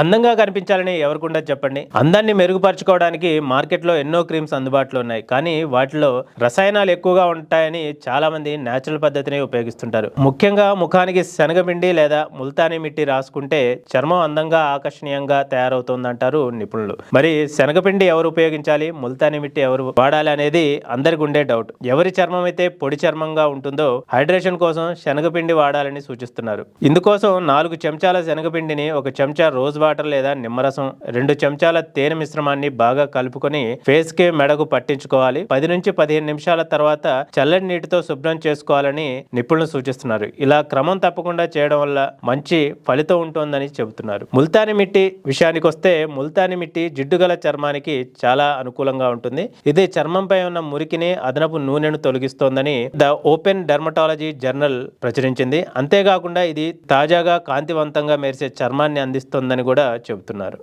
అందంగా కనిపించాలని ఎవరికుండా చెప్పండి. అందాన్ని మెరుగుపరచుకోవడానికి మార్కెట్లో ఎన్నో క్రీమ్స్ అందుబాటులో ఉన్నాయి. కానీ వాటిలో రసాయనాలు ఎక్కువగా ఉంటాయని చాలా మంది న్యాచురల్ పద్ధతిని ఉపయోగిస్తుంటారు. ముఖ్యంగా ముఖానికి శనగపిండి లేదా ముల్తానీ మిట్టి రాసుకుంటే చర్మం అందంగా ఆకర్షణీయంగా తయారవుతుందంటారు నిపుణులు. మరి శనగపిండి ఎవరు ఉపయోగించాలి? ముల్తానీ మిట్టి ఎవరు వాడాలి అనేది అందరికి ఉండే డౌట్ ఎవరి చర్మం అయితే పొడి చర్మంగా ఉంటుందో హైడ్రేషన్ కోసం శనగపిండి వాడాలని సూచిస్తున్నారు. ఇందుకోసం నాలుగు చెంచాల శనగపిండిని ఒక చెంచా రోజు వాటర్ లేదా నిమ్మరసం రెండు చెంచాల తేనె మిశ్రమాన్ని బాగా కలుపుకొని ఫేస్కి మెడకు పట్టించుకోవాలి. పది నుంచి పదిహేను నిమిషాల తర్వాత చల్లని నీటితో శుభ్రం చేసుకోవాలని నిపుణులు సూచిస్తున్నారు. ఇలా క్రమం తప్పకుండా చేయడం వల్ల మంచి ఫలితం ఉంటుందని చెబుతున్నారు. ముల్తాని మిట్టి విషయానికి వస్తే ముల్తాని మిట్టి జిడ్డుగల చర్మానికి చాలా అనుకూలంగా ఉంటుంది. ఇది చర్మంపై ఉన్న మురికిని అదనపు నూనెను తొలగిస్తోందని ద ఓపెన్ డెర్మటాలజీ జర్నల్ ప్రచురించింది. అంతేకాకుండా ఇది తాజాగా కాంతివంతంగా మెరిసే చర్మాన్ని అందిస్తోందని కూడా చెబుతున్నారు.